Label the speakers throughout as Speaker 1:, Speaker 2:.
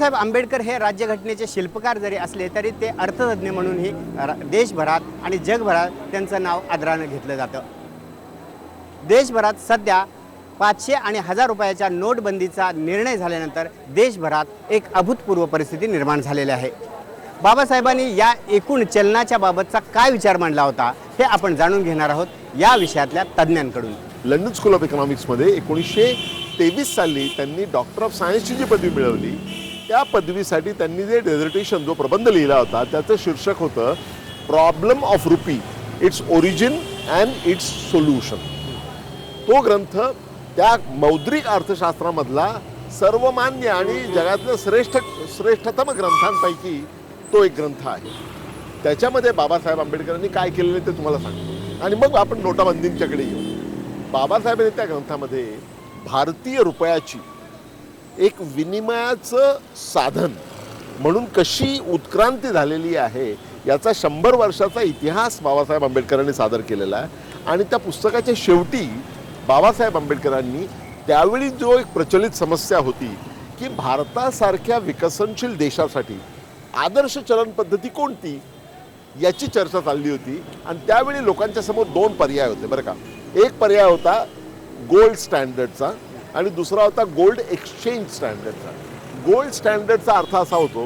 Speaker 1: बाबासाहेब आंबेडकर हे राज्यघटनेचे शिल्पकार जरी असले तरी ते अर्थतज्ञ म्हणूनही देशभरात आणि जगभरात त्यांचं नाव आदरानं घेतलं जातं. देशभरात सध्या पाचशे आणि हजार रुपयाच्या नोटबंदीचा निर्णय झाल्यानंतर देशभरात एक अभूतपूर्व परिस्थिती निर्माण झालेली आहे. बाबासाहेबांनी या एकूण चलनाच्या बाबतचा काय विचार मांडला होता हे आपण जाणून घेणार आहोत या विषयातल्या तज्ज्ञांकडून.
Speaker 2: लंडन स्कूल ऑफ इकॉनॉमिक्समध्ये एकोणीसशे तेवीस साली त्यांनी डॉक्टर ऑफ सायन्सची जी पदवी मिळवली त्या पदवीसाठी त्यांनी जे डेझर्टेशन जो प्रबंध लिहिला होता त्याचं शीर्षक होतं problem of rupee its origin and its solution तो ग्रंथ त्या मौद्रिक अर्थशास्त्रामधला सर्वमान्य आणि जगातल्या श्रेष्ठ श्रेष्ठतम ग्रंथांपैकी तो एक ग्रंथ आहे. त्याच्यामध्ये बाबासाहेब आंबेडकरांनी काय केलेलं आहे ते तुम्हाला सांगतो. आणि मग आपण नोटाबंदींच्याकडे येऊ. बाबासाहेबांनी त्या ग्रंथामध्ये भारतीय रुपयाची एक विनिमयाचं साधन. म्हणून कशी उत्क्रांती झालेली आहे याचा शंभर वर्षाचा इतिहास बाबासाहेब आंबेडकरांनी सादर केलेला आहे. आणि त्या पुस्तकाच्या शेवटी बाबासाहेब आंबेडकरांनी त्यावेळी जो एक प्रचलित समस्या होती की भारतासारख्या विकसनशील देशासाठी आदर्श चलन पद्धती कोणती याची चर्चा चालली होती. आणि त्यावेळी लोकांच्या समोर दोन पर्याय होते बरं का. एक पर्याय होता गोल्ड स्टँडर्डचा आणि दुसरा होता गोल्ड एक्सचेंज स्टँडर्डचा. गोल्ड स्टँडर्डचा अर्थ असा होतो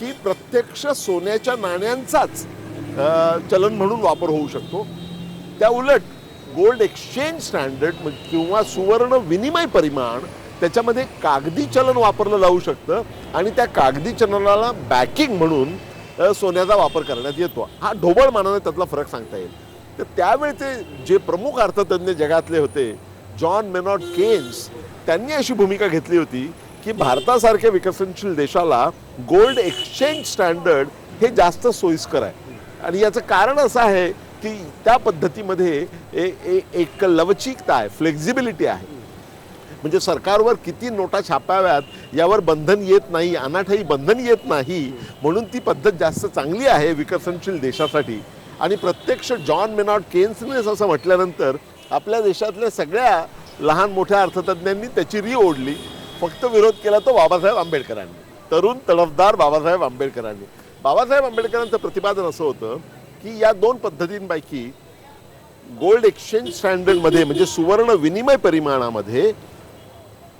Speaker 2: की प्रत्यक्ष सोन्याच्या नाण्यांचाच चलन म्हणून वापर होऊ शकतो. त्या उलट गोल्ड एक्सचेंज स्टँडर्ड किंवा सुवर्ण विनिमय परिमाण त्याच्यामध्ये कागदी चलन वापरलं जाऊ शकतं आणि त्या कागदी चलनाला बॅकिंग म्हणून सोन्याचा वापर करण्यात येतो. हा ढोबळ मानाने त्यातला फरक सांगता येईल. तर त्यावेळचे जे प्रमुख अर्थतज्ञ जगातले होते जॉन मेनॉट केन्स त्यांनी अशी भूमिका घेतली होती की भारतासारख्या विकसनशील देशाला गोल्ड एक्सचेंज स्टँडर्ड हे जास्त सोयीस्कर आहे. आणि याचं कारण असं आहे की त्या पद्धतीमध्ये एक लवचिकता आहे फ्लेक्झिबिलिटी आहे. म्हणजे सरकारवर किती नोटा छापाव्यात यावर बंधन येत नाही अनाठाई बंधन येत नाही म्हणून ती पद्धत जास्त चांगली आहे विकसनशील देशासाठी. आणि प्रत्यक्ष जॉन मेनॉट केन्सने असं म्हटल्यानंतर आपल्या देशातल्या सगळ्या लहान मोठ्या अर्थतज्ञांनी त्याची री ओढली. फक्त विरोध केला तो बाबासाहेब आंबेडकरांनी. तरुण तडफदार बाबासाहेब आंबेडकरांनी. बाबासाहेब आंबेडकरांचं प्रतिपादन असं होतं की या दोन पद्धतींपैकी गोल्ड एक्सचेंज स्टँडर्डमध्ये म्हणजे सुवर्ण विनिमय परिमाणामध्ये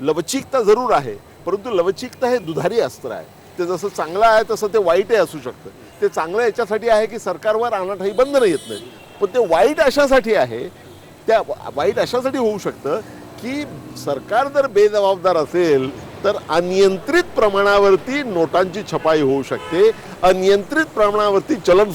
Speaker 2: लवचिकता जरूर आहे. परंतु लवचिकता हे दुधारी अस्त्र आहे. ते जसं चांगलं आहे तसं ते वाईटही असू शकतं. ते चांगलं याच्यासाठी आहे की सरकारवर अनाठाई बंधनं येत नाही. पण ते वाईट अशासाठी आहे त्या वाईट अशासाठी होऊ शकतं की सरकार जर बेजबाबदार असेल तर अनियंत्रित प्रमाणावरती नोटांची छपाई होऊ शकते. अनियंत्रित प्रमाणावरती चलन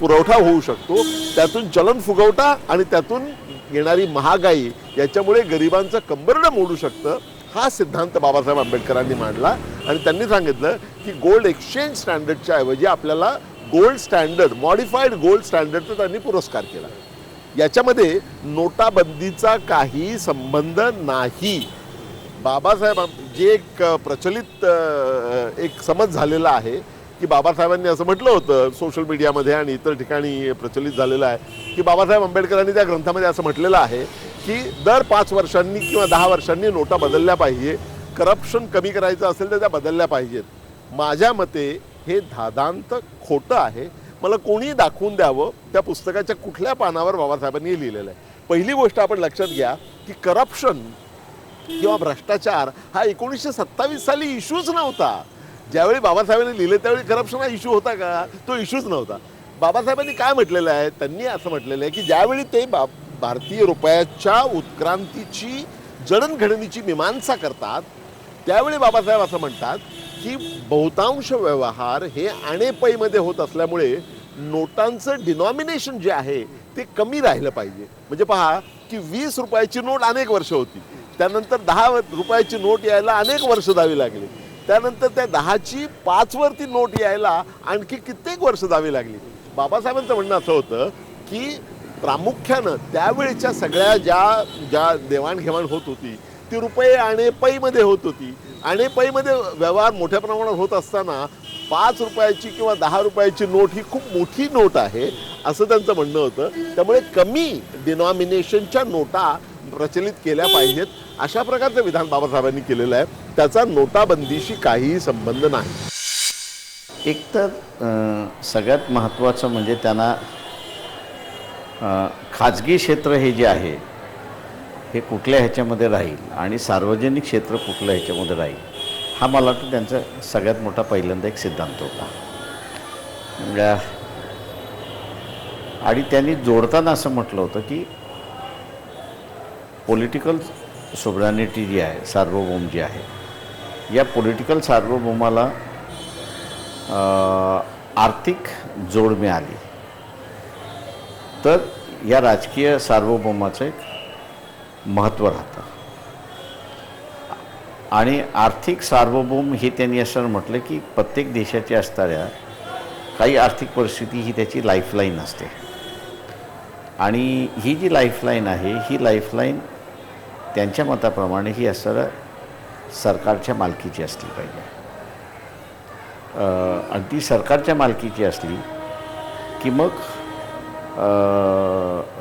Speaker 2: पुरवठा होऊ शकतो. त्यातून चलन फुगवटा आणि त्यातून येणारी महागाई याच्यामुळे गरिबांचं कंबरडं मोडू शकतं हा सिद्धांत बाबासाहेब आंबेडकरांनी मांडला. आणि त्यांनी सांगितलं की गोल्ड एक्सचेंज स्टँडर्डच्या ऐवजी आपल्याला गोल्ड स्टँडर्ड मॉडिफाईड गोल्ड स्टँडर्डचा त्यांनी पुरस्कार केला. याच्यामध्ये नोटाबंदीचा काही संबंध नाही. बाबासाहेब जे एक प्रचलित एक समज झालेला आहे की बाबासाहेबांनी असं म्हटलं होतं सोशल मीडियामध्ये आणि इतर ठिकाणी प्रचलित झालेलं आहे की बाबासाहेब आंबेडकरांनी त्या ग्रंथामध्ये असं म्हटलेलं आहे की दर पाच वर्षांनी किंवा दहा वर्षांनी नोटा बदलल्या पाहिजे करप्शन कमी करायचं असेल तर त्या बदलल्या पाहिजेत. माझ्या मते हे धादांत खोटं आहे. मला कोणी दाखवून द्यावं त्या पुस्तकाच्या कुठल्या पानावर बाबासाहेबांनी लिहिलेलं आहे. पहिली गोष्ट आपण लक्षात घ्या की करप्शन किंवा भ्रष्टाचार हा एकोणीसशे सत्तावीस साली इश्यूच नव्हता. ज्यावेळी बाबासाहेबांनी लिहिले त्यावेळी करप्शन हा इश्यू होता का? तो इश्यूच नव्हता. बाबासाहेबांनी काय म्हटलेलं आहे? त्यांनी असं म्हटलेलं आहे की ज्यावेळी ते बा भारतीय रुपयाच्या उत्क्रांतीची जडणघडणीची मीमांसा करतात त्यावेळी बाबासाहेब असं म्हणतात की बहुतांश व्यवहार हे आणेपैमध्ये होत असल्यामुळे नोटांचं डिनॉमिनेशन जे आहे ते कमी राहिलं पाहिजे. म्हणजे पहा की वीस रुपयाची नोट अनेक वर्ष होती. त्यानंतर दहा रुपयाची नोट यायला अनेक वर्ष द्यावी लागली. त्यानंतर त्या दहाची पाचवरती नोट यायला आणखी कित्येक वर्ष द्यावी लागली. बाबासाहेबांचं म्हणणं असं होतं की प्रामुख्यानं त्यावेळच्या सगळ्या ज्या ज्या देवाणघेवाण होत होती ती रुपये आणेपैमध्ये होत होती. आणेपैमध्ये व्यवहार मोठ्या प्रमाणात होत असताना पाच रुपयाची किंवा दहा रुपयाची नोट ही खूप मोठी नोट आहे असं त्यांचं म्हणणं होतं. त्यामुळे कमी डिनॉमिनेशनच्या नोटा प्रचलित केल्या पाहिजेत. अशा प्रकारचं विधान बाबासाहेबांनी केलेलं आहे. त्याचा नोटाबंदीशी काहीही संबंध नाही.
Speaker 3: एक तर सगळ्यात महत्त्वाचं म्हणजे त्यांना खाजगी क्षेत्र हे जे आहे हे कुठल्या ह्याच्यामध्ये राहील? आणि सार्वजनिक क्षेत्र कुठल्या ह्याच्यामध्ये राहील? हा मला वाटतं त्यांचा सगळ्यात मोठा पहिल्यांदा एक सिद्धांत होता. म्हणजे, आणि त्यांनी जोडताना असं म्हटलं होतं की पॉलिटिकल सोबरॅनिटी जी आहे सार्वभौम जी आहे या पॉलिटिकल सार्वभौमाला आर्थिक जोड मिळाली. तर या राजकीय सार्वभौमाचं एक महत्त्व राहतं. आणि आर्थिक सार्वभौम हे त्यांनी असं म्हटलं की प्रत्येक देशाच्या असणाऱ्या काही आर्थिक परिस्थिती ही त्याची लाईफलाईन असते. आणि ही जी लाईफलाईन आहे ही लाईफलाईन त्यांच्या मताप्रमाणे ही असणाऱ्या सरकारच्या मालकीची असली पाहिजे. आणि ती सरकारच्या मालकीची असली की मग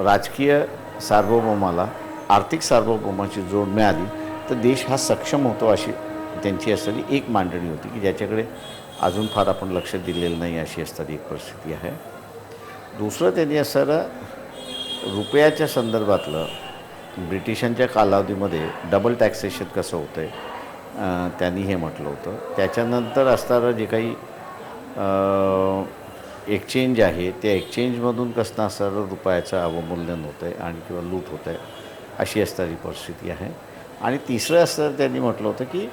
Speaker 3: राजकीय सार्वभौमाला आर्थिक सार्वभौमाची जोड मिळाली. तर देश हा सक्षम होतो अशी त्यांची असलेली एक मांडणी होती की ज्याच्याकडे अजून फार आपण लक्ष दिलेलं नाही अशी असणारी एक परिस्थिती आहे. दुसरं त्यांनी असणारं रुपयाच्या संदर्भातलं ब्रिटिशांच्या कालावधीमध्ये डबल टॅक्सेशन कसं होतं आहे त्यांनी हे म्हटलं होतं. त्याच्यानंतर असणारं जे काही एक्सचेंज आहे त्या एक्सचेंजमधून कसं असणारं रुपयाचं अवमूल्यन होतं आहे आणि किंवा लूट होतं आहे अशी असणारी परिस्थिती आहे. आणि तिसरं असं त्यांनी म्हटलं होतं की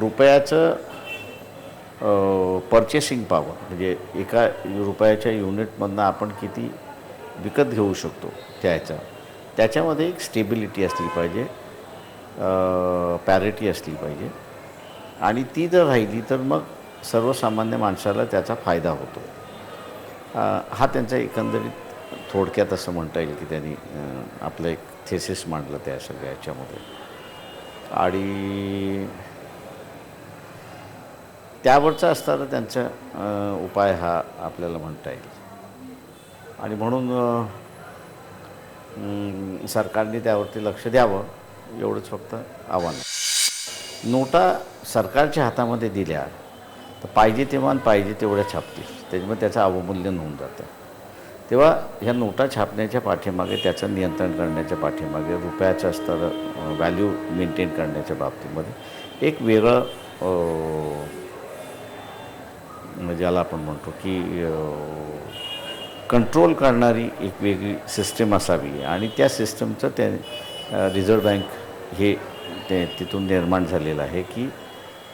Speaker 3: रुपयाचं पर्चेसिंग पॉवर म्हणजे एका रुपयाच्या युनिटमधनं आपण किती विकत घेऊ शकतो त्याच्या त्याच्यामध्ये एक स्टेबिलिटी असली पाहिजे पॅरिटी असली पाहिजे. आणि ती जर राहिली तर मग सर्वसामान्य माणसाला त्याचा फायदा होतो. हा त्यांचा एकंदरीत थोडक्यात असं म्हणता येईल की त्यांनी आपलं एक थेसिस मांडलं त्या सगळ्या याच्यामध्ये. आणि त्यावरचा असताना त्यांचा उपाय हा आपल्याला म्हणता येईल. आणि म्हणून सरकारने त्यावरती लक्ष द्यावं एवढंच फक्त आव्हान. नोटा सरकारच्या हातामध्ये दिल्या तर पाहिजे तेव्हा पाहिजे तेवढ्या छापतील. त्याच्यामुळे त्याचं अवमूल्यन होऊन जातं. तेव्हा ह्या नोटा छापण्याच्या पाठीमागे त्याचं नियंत्रण करण्याच्या पाठीमागे रुपयाचं स्तर व्हॅल्यू मेंटेन करण्याच्या बाबतीमध्ये एक वेगळं ज्याला म्हणजे आपण म्हणतो की कंट्रोल करणारी एक वेगळी सिस्टम असावी. आणि त्या सिस्टमचं त्या रिझर्व्ह बँक हे ते तिथून निर्माण झालेलं आहे की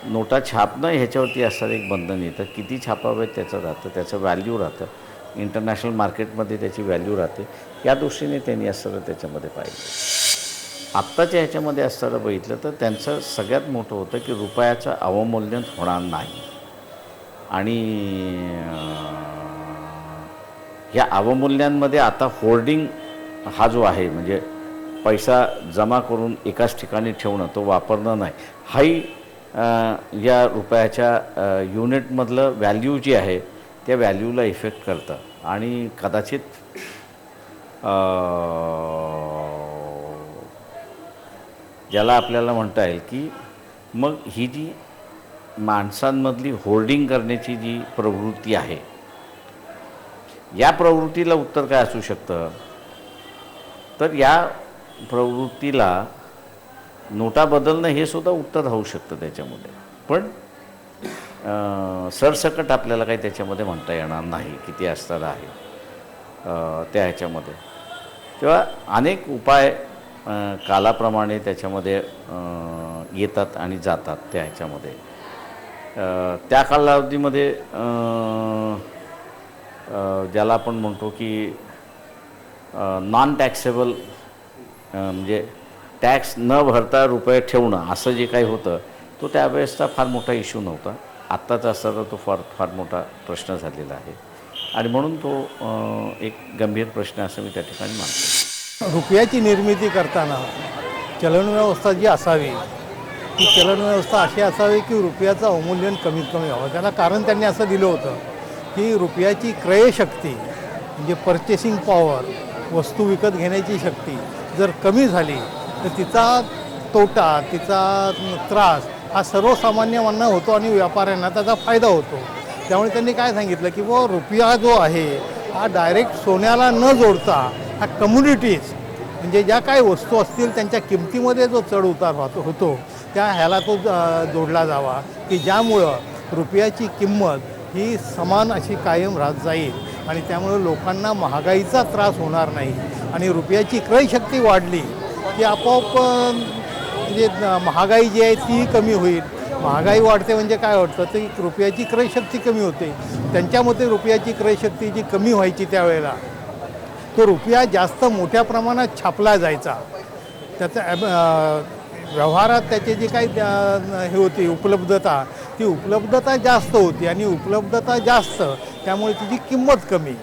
Speaker 3: नोटा छापणं ह्याच्यावरती असणारं एक बंधन येतं. किती छापावेत त्याचं राहतं त्याचं व्हॅल्यू राहतं. इंटरनॅशनल मार्केटमध्ये त्याची व्हॅल्यू राहते. या दृष्टीने त्यांनी असं त्याच्यामध्ये पाहिलं. आत्ताच्या ह्याच्यामध्ये असताना बघितलं तर त्यांचं सगळ्यात मोठं होतं की रुपयाचं अवमूल्यन होणार नाही. आणि या अवमूल्यांमध्ये आता होर्डिंग हा जो आहे म्हणजे पैसा जमा करून एकाच ठिकाणी ठेवणं तो वापरणं नाही. हाही या रुपयाच्या युनिटमधलं व्हॅल्यू जी आहे त्या व्हॅल्यूला इफेक्ट करतं. आणि कदाचित ज्याला आपल्याला म्हणता येईल की मग ही जी माणसांमधली होर्डिंग करण्याची जी प्रवृत्ती आहे या प्रवृत्तीला उत्तर काय असू शकतं? तर या प्रवृत्तीला नोटा बदलणं हे सुद्धा उत्तर राहू शकतं त्याच्यामध्ये. पण सरसकट आपल्याला काही त्याच्यामध्ये म्हणता येणार नाही किती असणारं आहे त्या ह्याच्यामध्ये. किंवा अनेक उपाय कालाप्रमाणे त्याच्यामध्ये येतात आणि जातात त्या ह्याच्यामध्ये. त्या कालावधीमध्ये ज्याला आपण म्हणतो की नॉन टॅक्सेबल म्हणजे टॅक्स न भरता रुपये ठेवणं असं जे काही होतं तो त्यावेळेसचा फार मोठा इश्यू नव्हता. आत्ताचा असताना तो फार फार मोठा प्रश्न झालेला आहे. आणि म्हणून तो एक गंभीर प्रश्न असं मी त्या ठिकाणी मानतो.
Speaker 4: रुपयाची निर्मिती करताना चलनव्यवस्था जी असावी ती चलनव्यवस्था अशी असावी की रुपयाचं अवमूल्यन कमीत कमी व्हावं. त्याला कारण त्यांनी असं दिलं होतं की रुपयाची क्रयशक्ती म्हणजे पर्चेसिंग पॉवर वस्तू विकत घेण्याची शक्ती जर कमी झाली तर तिचा तोटा तिचा त्रास हा सर्वसामान्यांना होतो आणि व्यापाऱ्यांना त्याचा फायदा होतो. त्यामुळे त्यांनी काय सांगितलं की व रुपया जो आहे हा डायरेक्ट सोन्याला न जोडता हा कम्युनिटीज म्हणजे ज्या काही वस्तू असतील त्यांच्या किमतीमध्ये जो चढ उतार होतो होतो त्या ह्याला तो जोडला जावा की ज्यामुळं रुपयाची किंमत ही समान अशी कायम राहत जाईल आणि त्यामुळं लोकांना महागाईचा त्रास होणार नाही आणि रुपयाची क्रयशक्ती वाढली की आपोआप म्हणजे महागाई जी आहे तीही कमी होईल. महागाई वाढते म्हणजे काय वाटतं तर रुपयाची क्रयशक्ती कमी होते. त्यांच्यामध्ये रुपयाची क्रयशक्ती जी कमी व्हायची त्यावेळेला तो रुपया जास्त मोठ्या प्रमाणात छापला जायचा. त्याचा व्यवहारात त्याची जी काही हे होती उपलब्धता ती उपलब्धता जास्त होती आणि उपलब्धता जास्त त्यामुळे तिची किंमत कमी.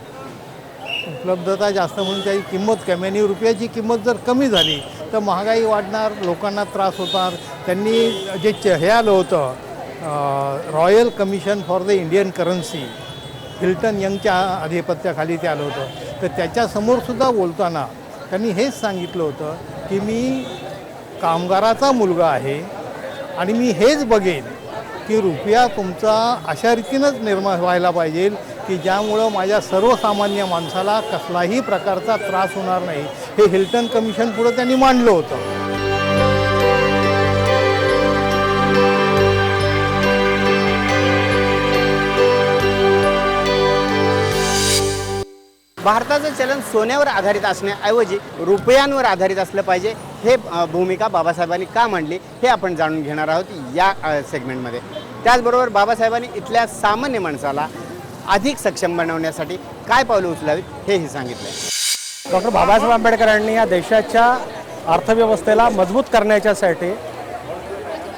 Speaker 4: उपलब्धता जास्त म्हणून त्याची किंमत कमी आणि रुपयाची किंमत जर कमी झाली तर महागाई वाढणार लोकांना त्रास होणार. त्यांनी जे च हे आलं होतं royal commission for the Indian currency Hilton यंगच्या अधिपत्याखाली ते आलं होतं. तर त्याच्यासमोरसुद्धा बोलताना त्यांनी हेच सांगितलं होतं की मी कामगाराचा मुलगा आहे आणि मी हेच बघेन की रुपया तुमचा अशा रीतीनंच निर्माण व्हायला पाहिजे. की ज्यामुळं माझ्या सर्वसामान्य माणसाला कसलाही प्रकारचा त्रास होणार नाही. हे हिल्टन कमिशन पुढं त्यांनी मांडलं होतं.
Speaker 1: भारताचं चलन सोन्यावर आधारित असण्याऐवजी रुपयांवर आधारित असलं पाहिजे हे भूमिका बाबासाहेबांनी का मांडली हे आपण जाणून घेणार आहोत या सेगमेंटमध्ये त्याचबरोबर बाबासाहेबांनी इथल्या सामान्य माणसाला अधिक सक्षम बनवण्यासाठी काय पावलं उचलावीत हेही सांगितलं
Speaker 5: डॉक्टर बाबासाहेब आंबेडकरांनी या देशाच्या अर्थव्यवस्थेला मजबूत करण्याच्यासाठी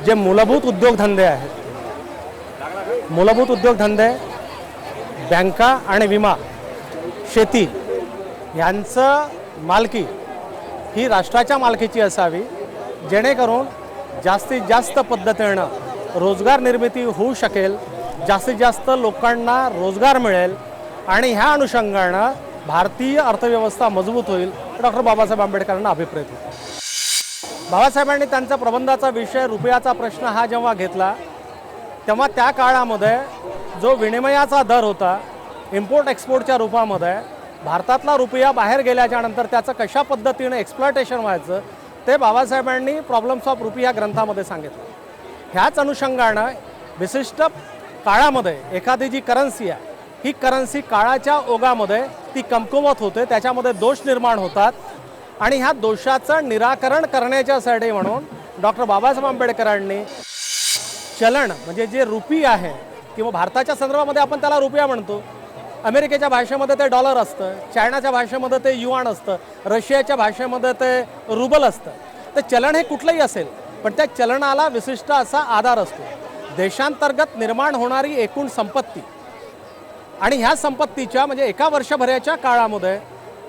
Speaker 5: जे मूलभूत उद्योगधंदे आहेत मूलभूत उद्योगधंदे बँका आणि विमा शेती यांचं मालकी ही राष्ट्राच्या मालकीची असावी जेणेकरून जास्तीत जास्त पद्धतीनं रोजगार निर्मिती होऊ शकेल जास्तीत जास्त लोकांना रोजगार मिळेल आणि ह्या अनुषंगानं भारतीय अर्थव्यवस्था मजबूत होईल डॉक्टर बाबासाहेब आंबेडकरांना अभिप्रेत होतो. बाबासाहेबांनी त्यांचा प्रबंधाचा विषय रुपयाचा प्रश्न हा जेव्हा घेतला तेव्हा त्या काळामध्ये जो विनिमयाचा दर होता इम्पोर्ट एक्सपोर्टच्या रूपामध्ये भारतातला रुपया बाहेर गेल्याच्यानंतर त्याचं कशा पद्धतीनं एक्सप्लॉयटेशन व्हायचं ते बाबासाहेबांनी प्रॉब्लेम्स ऑफ रुपी या ग्रंथामध्ये सांगितलं. ह्याच अनुषंगानं विशिष्ट काळामध्ये एखादी जी करन्सी आहे ही करन्सी काळाच्या ओघामध्ये ती कमकुवत होते त्याच्यामध्ये दोष निर्माण होतात. आणि ह्या दोषाचं निराकरण करण्याच्यासाठी म्हणून डॉक्टर बाबासाहेब आंबेडकरांनी चलन म्हणजे जे रुपी आहे किंवा भारताच्या संदर्भामध्ये आपण त्याला रुपया म्हणतो. अमेरिकेच्या भाषेमध्ये ते डॉलर असतं चायनाच्या भाषेमध्ये ते युआन असतं रशियाच्या भाषेमध्ये ते रुबल असतं. तर चलन हे कुठलंही असेल पण त्या चलनाला विशिष्ट असा आधार असतो. देशांतर्गत निर्माण होणारी एकूण संपत्ती. आणि ह्या संपत्तीच्या म्हणजे एका वर्षभराच्या काळामध्ये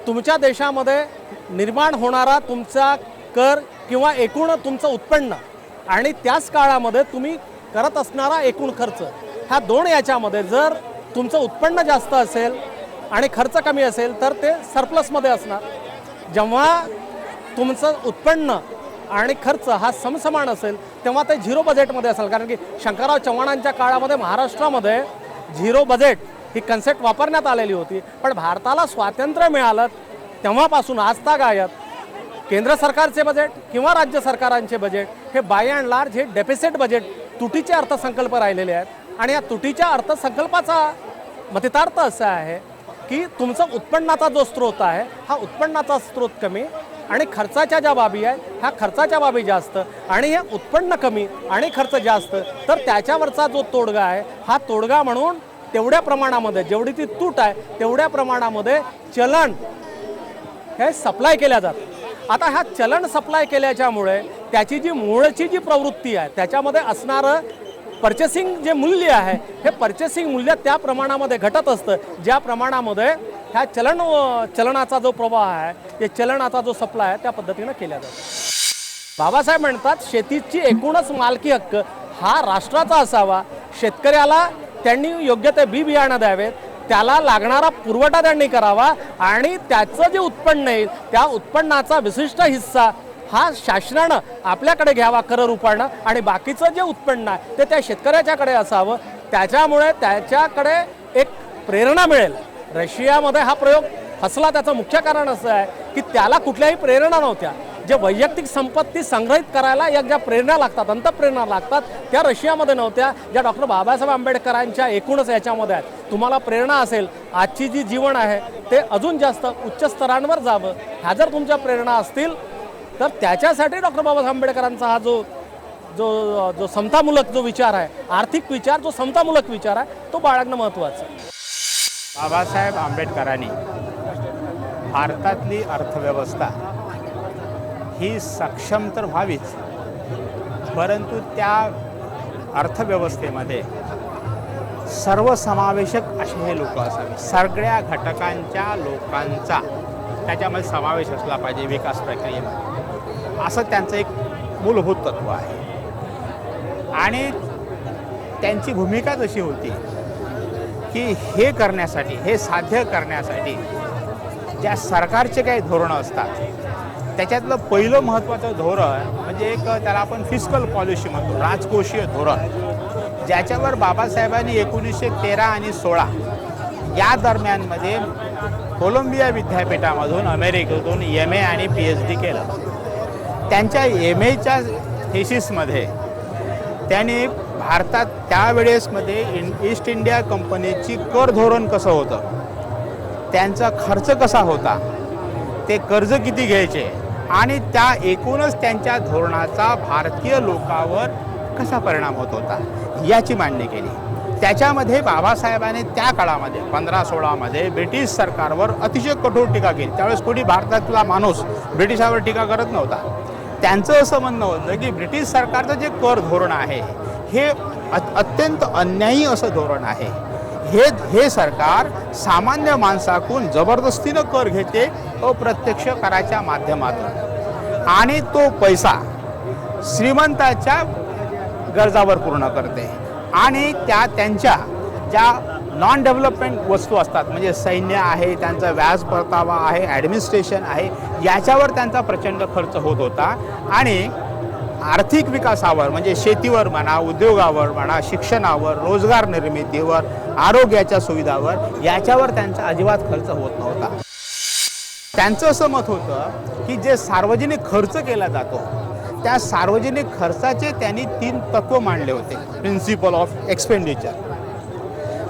Speaker 5: तुमच्या देशामध्ये निर्माण होणारा तुमचा कर किंवा एकूण तुमचं उत्पन्न आणि त्याच काळामध्ये तुम्ही करत असणारा एकूण खर्च ह्या दोन याच्यामध्ये जर तुमचं उत्पन्न जास्त असेल आणि खर्च कमी असेल तर ते सरप्लसमध्ये असणार. जेव्हा तुमचं उत्पन्न आणि खर्च हा समसमान असेल तेव्हा ते झिरो बजेटमध्ये असेल. कारण की शंकरराव चव्हाणांच्या काळामध्ये महाराष्ट्रामध्ये झिरो बजेट ही कन्सेप्ट वापरण्यात आलेली होती. पण भारताला स्वातंत्र्य मिळालं तेव्हापासून आजतागायत केंद्र सरकारचे बजेट किंवा राज्य सरकारांचे बजेट हे बाय अँड लार्ज हे डेफिसिट बजेट तुटीचे अर्थसंकल्प राहिलेले आहेत. आणि या तुटीच्या अर्थसंकल्पाचा मतितार्थ असा आहे की तुमचा उत्पन्नाचा जो स्रोत आहे हा उत्पन्नाचा स्रोत कमी आणि खर्चाच्या ज्या बाबी आहे ह्या खर्चाच्या बाबी जास्त आणि हे उत्पन्न कमी आणि खर्च जास्त तर त्याच्यावरचा जो तोडगा आहे हा तोडगा म्हणून तेवढ्या प्रमाणामध्ये जेवढी ती तूट आहे तेवढ्या प्रमाणामध्ये चलन हे सप्लाय केल्या जातं आता ह्या चलन सप्लाय केल्याच्यामुळे त्याची जी मूळची जी प्रवृत्ती आहे त्याच्यामध्ये असणारं पर्चेसिंग जे मूल्य आहे हे पर्चेसिंग मूल्य त्या प्रमाणामध्ये घटत असतं. ज्या प्रमाणामध्ये ह्या चलन चलनाचा जो प्रवाह आहे ते चलनाचा जो सप्लाय आहे त्या पद्धतीनं केल्या जातो बाबासाहेब म्हणतात शेतीची एकूणच मालकी हक्क हा राष्ट्राचा असावा. शेतकऱ्याला त्यांनी योग्य ते बी बियाणं द्यावेत त्याला लागणारा पुरवठा त्यांनी करावा आणि त्याचं जे उत्पन्न येईल त्या उत्पन्नाचा विशिष्ट हिस्सा हा शासनानं आपल्याकडे घ्यावा कर रूपानं आणि बाकीचं जे उत्पन्न आहे ते त्या शेतकऱ्याच्याकडे असावं. त्याच्यामुळे त्याच्याकडे एक प्रेरणा मिळेल. रशियामध्ये हा प्रयोग फसला. त्याचं मुख्य कारण असं आहे की त्याला कुठल्याही प्रेरणा नव्हत्या. जे वैयक्तिक संपत्ती संग्रहित करायला या ज्या प्रेरणा लागतात अंतप्रेरणा लागतात त्या रशियामध्ये नव्हत्या. ज्या डॉक्टर बाबासाहेब आंबेडकरांच्या एकूणच याच्यामध्ये आहेत. तुम्हाला प्रेरणा असेल आजची जी जीवन आहे ते अजून जास्त उच्च स्तरांवर जावं. ह्या जर तुमच्या प्रेरणा असतील तर त्याच्यासाठी डॉक्टर बाबासाहेब आंबेडकरांचा हा जो जो जो समतामूलक जो विचार आहे आर्थिक विचार जो समतामूलक विचार आहे तो बाळगणं महत्त्वाचं आहे.
Speaker 6: बाबासाहेब आंबेडकरांनी भारतातली अर्थव्यवस्था ही सक्षम तर व्हावीच परंतु त्या अर्थव्यवस्थेमध्ये सर्वसमावेशक असे हे लोक असावे सगळ्या घटकांच्या लोकांचा त्याच्यामध्ये समावेश असला पाहिजे विकास प्रक्रियेमध्ये. असं त्यांचं एक मूलभूत तत्त्व आहे. आणि त्यांची भूमिका जशी होती की हे करण्यासाठी हे साध्य करण्यासाठी ज्या सरकारचे काही धोरणं असतात त्याच्यातलं पहिलं महत्त्वाचं धोरण म्हणजे एक त्याला आपण फिस्कल पॉलिसी म्हणतो राजकोषीय धोरण. ज्याच्यावर बाबासाहेबांनी एकोणीसशे तेरा आणि सोळा या दरम्यानमध्ये कोलंबिया विद्यापीठामधून अमेरिकेतून एम ए आणि पी एच डी केलं. त्यांच्या एम एच्या थेसिसमध्ये त्यांनी भारतात त्यावेळेसमध्ये इन ईस्ट इंडिया कंपनीची कर धोरण कसं होतं? त्यांचा खर्च कसा होता? ते कर्ज किती घ्यायचे? आणि त्या एकूणच त्यांच्या धोरणाचा भारतीय लोकांवर कसा परिणाम होत होता? याची मांडणी केली. त्याच्यामध्ये बाबासाहेबांनी त्या काळामध्ये पंधरा सोळामध्ये ब्रिटिश सरकारवर अतिशय कठोर टीका केली. त्यावेळेस कोणी भारतातला माणूस ब्रिटिशावर टीका करत नव्हता. त्यांचं असं म्हणणं होतं की ब्रिटिश सरकारचं जे कर धोरण आहे हे अत्यंत अन्यायी असं धोरण आहे. हे हे सरकार सामान्य माणसाकडून जबरदस्तीनं कर घेते अप्रत्यक्ष कराच्या माध्यमातून. आणि तो पैसा श्रीमंताच्या गरजावर पूर्ण करते. आणि त्या त्यांच्या ज्या नॉन डेव्हलपमेंट वस्तू असतात म्हणजे सैन्य आहे त्यांचा व्याज परतावा आहे ॲडमिनिस्ट्रेशन आहे याच्यावर त्यांचा प्रचंड खर्च होत होता. आणि आर्थिक विकासावर म्हणजे शेतीवर म्हणा उद्योगावर म्हणा शिक्षणावर रोजगार निर्मितीवर आरोग्याच्या सुविधावर याच्यावर त्यांचा अजिबात खर्च होत नव्हता. त्यांचं असं मत होतं की जे सार्वजनिक खर्च केला जातो त्या सार्वजनिक खर्चाचे त्यांनी तीन तत्व मांडले होते प्रिन्सिपल ऑफ एक्सपेंडिचर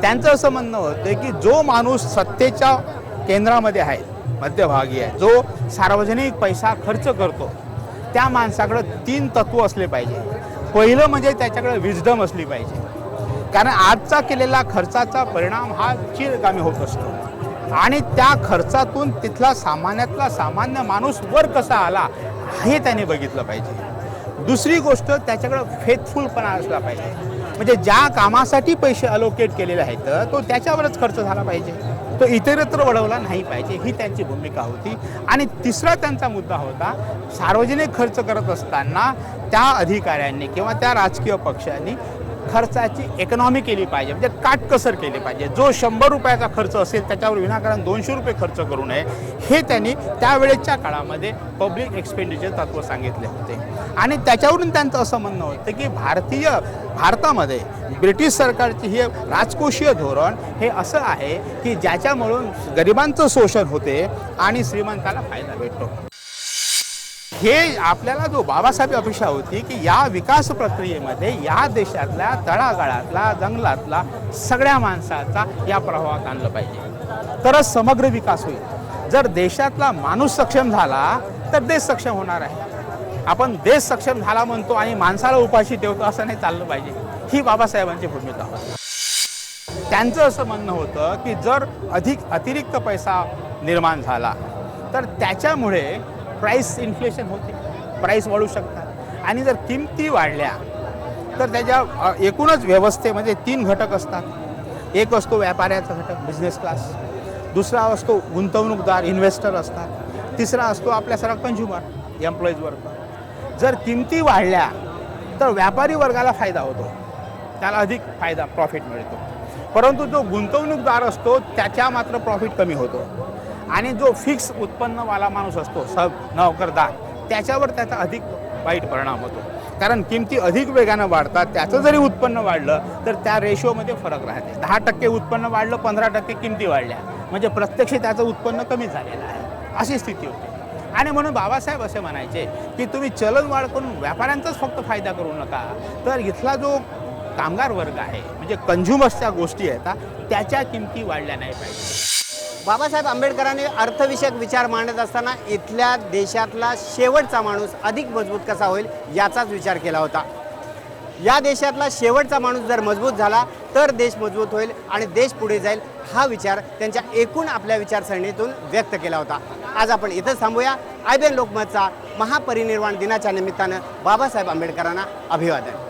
Speaker 6: त्यांचं असं म्हणणं होतं की जो माणूस सत्तेच्या केंद्रामध्ये आहे मध्यभागी आहे जो सार्वजनिक पैसा खर्च करतो त्या माणसाकडं तीन तत्व असले पाहिजे. पहिलं म्हणजे त्याच्याकडे विजडम असली पाहिजे. कारण आजचा केलेला खर्चाचा परिणाम हा चिरकामी होत असतो. आणि त्या खर्चातून तिथला सामान्यातला सामान्य माणूस वर कसा आला हे त्याने बघितलं पाहिजे. दुसरी गोष्ट त्याच्याकडं फेथफुलपणा असला पाहिजे. म्हणजे ज्या कामासाठी पैसे अलोकेट केलेले आहेत तो त्याच्यावरच खर्च झाला पाहिजे. तो इतरत्र वळवला नाही पाहिजे ही त्यांची भूमिका होती. आणि तिसरा त्यांचा मुद्दा होता सार्वजनिक खर्च करत असताना त्या अधिकाऱ्यांनी किंवा त्या राजकीय पक्षांनी खर्चाची इकॉनॉमी केली पाहिजे म्हणजे काटकसर केली पाहिजे. जो शंभर रुपयाचा खर्च असेल त्याच्यावर विनाकारण दोनशे रुपये खर्च करू नये हे त्यांनी त्यावेळेच्या काळामध्ये पब्लिक एक्सपेंडिचर तत्व सांगितले होते. आणि त्याच्यावरून त्यांचं असं म्हणणं होतं की भारतीय भारतामध्ये ब्रिटिश सरकारची हे राजकोषीय धोरण हे असं आहे की ज्याच्यामुळून गरिबांचं शोषण होते आणि श्रीमंताला फायदा भेटतो. हे आपल्याला जो बाबासाहेब अपेक्षा होती की या विकास प्रक्रियेमध्ये या देशातल्या तळागाळातला जंगलातला सगळ्या माणसाचा या प्रभावात आणलं पाहिजे. तरच समग्र विकास होईल. जर देशातला माणूस सक्षम झाला तर देश सक्षम होणार आहे. आपण देश सक्षम झाला म्हणतो आणि माणसाला उपाशी ठेवतो असं नाही चाललं पाहिजे. ही बाबासाहेबांची भूमिका. होती त्यांचं असं म्हणणं होतं की जर अधिक अतिरिक्त पैसा निर्माण झाला तर त्याच्यामुळे प्राईस इन्फ्लेशन होते. प्राईस वाढू शकतात. आणि जर किमती वाढल्या तर त्याच्या एकूणच व्यवस्थेमध्ये म्हणजे तीन घटक असतात. एक असतो व्यापाऱ्याचा घटक बिझनेस क्लास दुसरा असतो गुंतवणूकदार इन्व्हेस्टर असतात. तिसरा असतो आपल्या आपल्यासारखा कंझ्युमर एम्प्लॉईज वर्ग. जर किमती वाढल्या तर व्यापारी वर्गाला फायदा होतो. त्याला अधिक फायदा प्रॉफिट मिळतो. परंतु जो गुंतवणूकदार असतो त्याच्या मात्र प्रॉफिट कमी होतो. आणि जो फिक्स उत्पन्नवाला माणूस असतो सब नोकरदार त्याच्यावर त्याचा अधिक वाईट परिणाम होतो. कारण किमती अधिक वेगानं वाढतात त्याचं जरी उत्पन्न वाढलं तर त्या रेशोमध्ये फरक राहते. दहा टक्के उत्पन्न वाढलं पंधरा टक्के किमती वाढल्या. म्हणजे प्रत्यक्ष त्याचं उत्पन्न कमी झालेलं आहे. अशी स्थिती होती. आणि म्हणून बाबासाहेब असे म्हणायचे की तुम्ही चलनवाढ करून व्यापाऱ्यांचाच फक्त फायदा करू नका. तर इथला जो कामगार वर्ग आहे. म्हणजे कंझ्युमर्सच्या गोष्टी आहेत त्याच्या किमती वाढल्या नाही पाहिजे.
Speaker 1: बाबासाहेब आंबेडकरांनी अर्थविषयक विचार मांडत असताना इथल्या देशातला शेवटचा माणूस अधिक मजबूत कसा होईल याचाच विचार केला होता. या देशातला शेवटचा माणूस जर मजबूत झाला तर देश मजबूत होईल आणि देश पुढे जाईल हा विचार त्यांच्या एकूण आपल्या विचारसरणीतून व्यक्त केला होता. आज आपण इथंच थांबूया. आय लोकमतचा महापरिनिर्वाण दिनाच्या निमित्तानं बाबासाहेब आंबेडकरांना अभिवादन.